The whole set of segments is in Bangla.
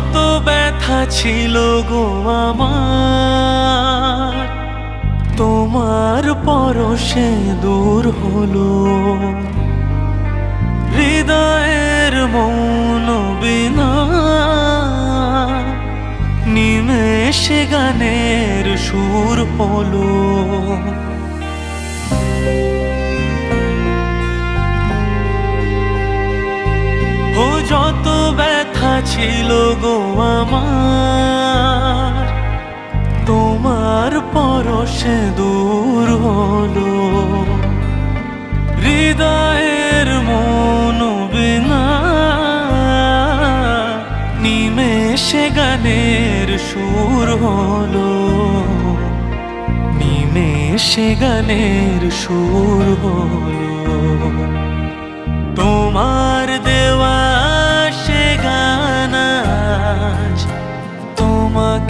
যত ব্যথা ছিল গো আমার। তোমার পরশে দূর হলো। হৃদয়ের মৌন বিনা নিমেষে গানের সুর হলো। ব্যথা ছিল গো আমার। তোমার পরশে দূর হলো। হৃদয়ের মন বিনা নিমেষে গানের সুর হলো। নিমেষে গানের সুর হলো।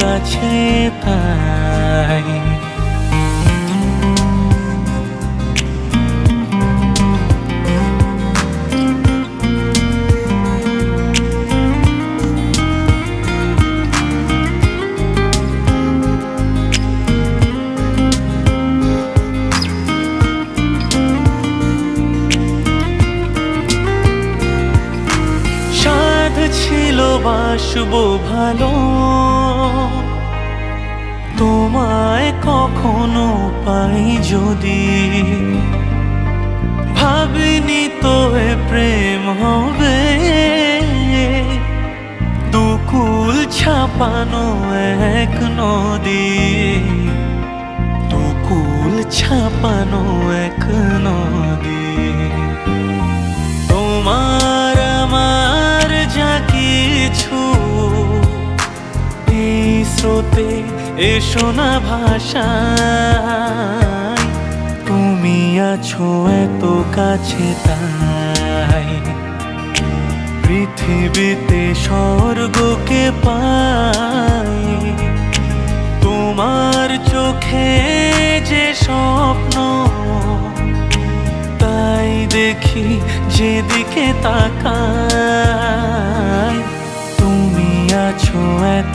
কাছে তাই সাধ ছিল বাসবো ভালো। তোমায় কখনো পাই যদি। ভাবিনি তো প্রেম হবে। দুকুল ছাপানো এক নদী। দুকুল ছাপানো এক স্রোতে এসো না ভাষায়। তুমি আছো এত কাছে তাই। পৃথিবীতে স্বর্গকে পাই। তোমার চোখে যে স্বপ্ন, তাই দেখি যেদিকে এত